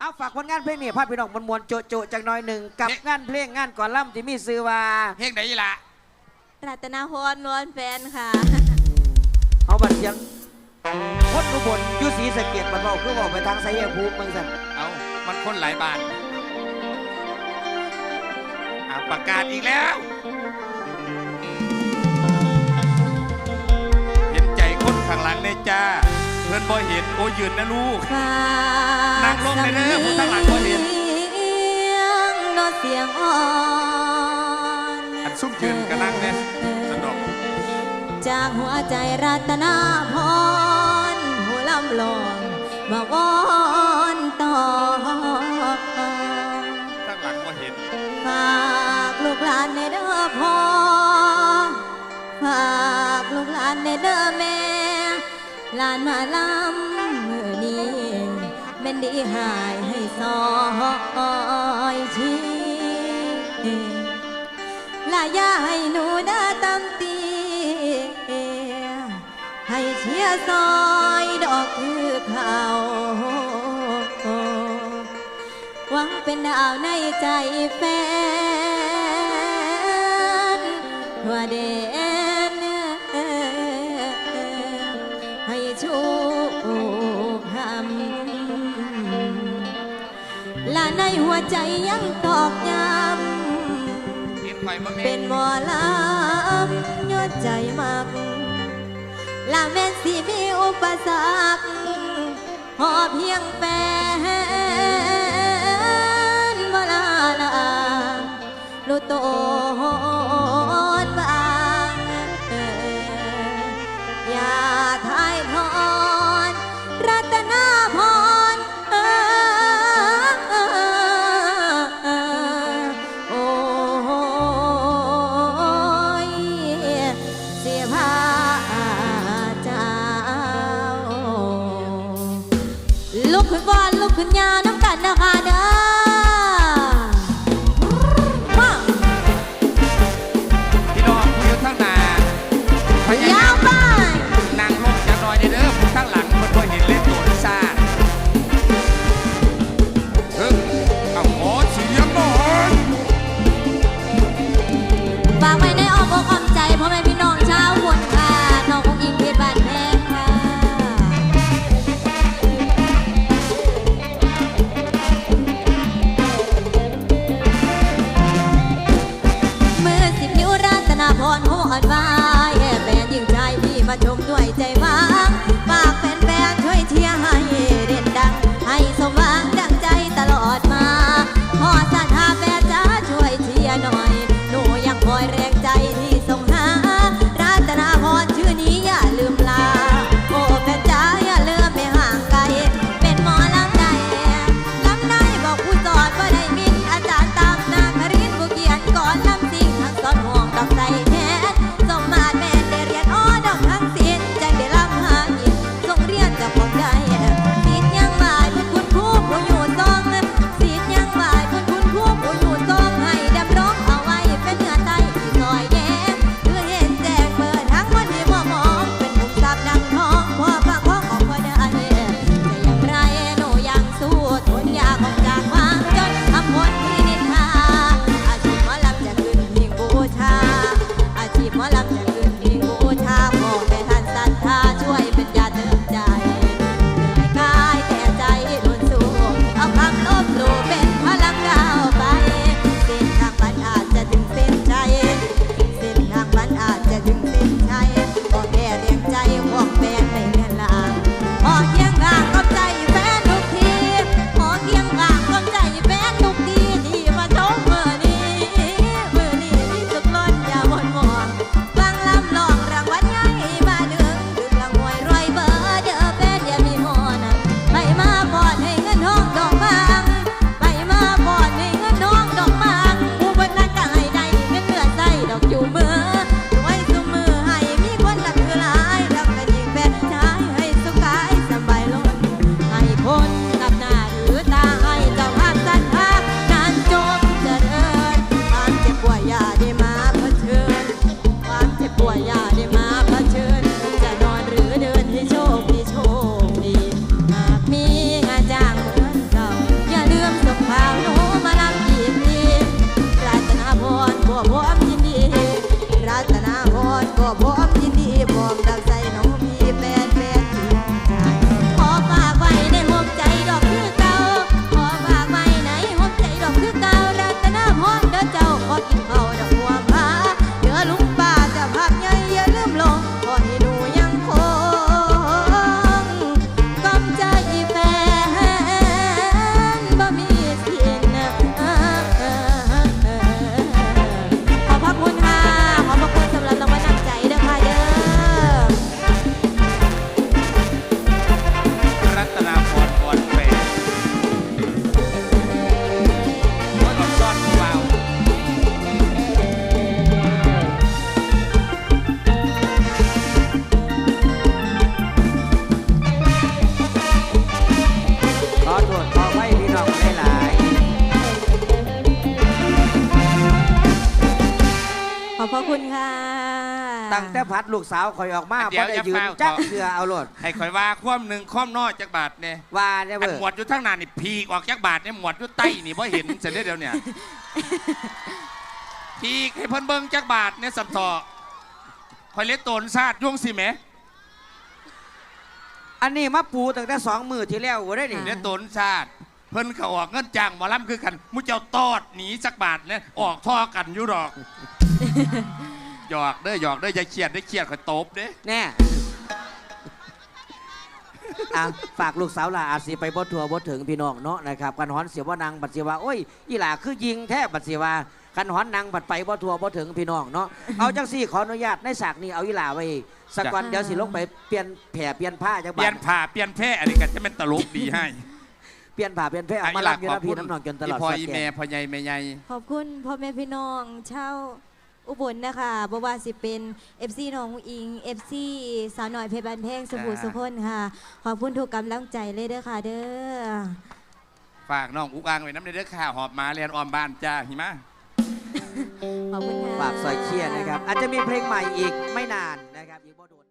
เอาฝากผลงานเพลงนี่พาพี่น้องมวลๆโจะโจะจากหน้อยหนึ่งกับงานเพลงงานก่อนล่ำที่มีซื้อว่าเพลงไหนล่ะรัตนาพรนวลแฟนค่ะ เอาบัตรเสียงคนอุบลอยุสีสะเกียดบันเบาคือบอกไปทางไซเยภูมิเมืองสันเอามันคนหลายบ้านอะประกาศอีกแล้ว เห็นใจคนข้างหลังเลยจ้า เพื่อนบ่เห็นโอ้ยืนนะลูกฝากนั่งลงไปเด้อผู้ทั้งหลังบ่เห็นเสียงโนดเสียงอ่อนอันซุ่มยืนก็นั่งเนี่ยสนอกจากหัวใจรัตนาพรหัวลำลองมาวอนต่อข้างหลังบ่เห็นฝากลูกหลานในเด้อพ่อฝากลูกหลานในเด้อแม่ห ลานมาลำมือนี้เป็นดีหายให้ซอยชีลายาให้หนูเด้อตำตีให้เชียร์ซอยดอกคือเขาหวังเป็นดาวในใจแฟนว่าเด่ ในหัวใจยังตอกย้ำเห็นไฟบ่เป็แม่นหมอลำยอดใจมากลาแม่นสิมีอุปสรรคพอเพียงแฟนมาลาลาลูโต คุณค่ะตั้งแต่พัดลูกสาวคอยออกมาเดี๋บ่ยวได้อย่ายืนเฝ้า จักต่อเชือเอาโลดให้คอยว่าความหนึ่งความน้อยจากบาทเนี่ยว่าเนี่ยอันเว้ยหมวดอยู่ทั้งหน้านี่พีกออกจากบาทเนี่ยหมวดอยู่ใต้นี่เพราะเห็นเสร็จเดี๋ยวเนี่ยพีกให้เพิ่นเบิ่งจากบาทเนี่ยสัมทอคอยเล็ดโตนซาดย่วงสิแหมอันนี้มาปูตั้งแต่สองมือที่แล้วบ่ได้นี่เล็ดโตนซาดเพิ่นก็ออกเงินจ้างหมอลำคือกันมุเจ้าตอดหนีจากบาทเนี่ยออกท่อกันอยู่ดอก หยอกเด้อหยอกเด้ออย่าเครียดได้อเครียดคอยตบเด้อแน่อะฝากลูกสาวลาอาจสิไปบ่ทัวบ่ถึงพี่น้องเนาะนะครับกันหอนเสียว่านางบัดเสียว่าโอ้ยอีหล่าคือยิงแท้บัดเสียว่ากันหอนนางบัดไปบ่ทัวบ่ถึงพี่น้องเนาะเอาจังซี่ขออนุญาตในฉากนี้เอาอีหล่าไว้สักวันเดี๋ยวสิลงไปเปลี่ยนแผ่เปลี่ยนผ้าจังเปบัลี่ยดนผ่าเปลี่ยนแพร่อะไรกันจะเป็นตลกดีให้เปลี่ยนผ้าเปลี่ยนแผ่เอามาหรับอยู่นะพี่น้ำนองจนตลอดพอสักอีแก่ แม่พ่อใหญ่แม่ใหญ่ ขอบคุณพ่อแม่พี่น้องชาว อุบลนะคะบว่าสิเป็น FC น้องอิง FC สาวหน่อยเพชรบานแพงสบู่สุพนค่ะ ขอบคุณทุกกำลังใจเลยเด้อค่ะเด้อฝากน้องอุกอ่างไว้น้ำในเด้อข่าวหอบหมาเรียนออมบ้านจ้าหิมะขอบคุณค่ะฝากซอยเชียร์นะครับ อาจจะมีเพลงใหม่อีกไม่นานนะครับอีกบ่โดน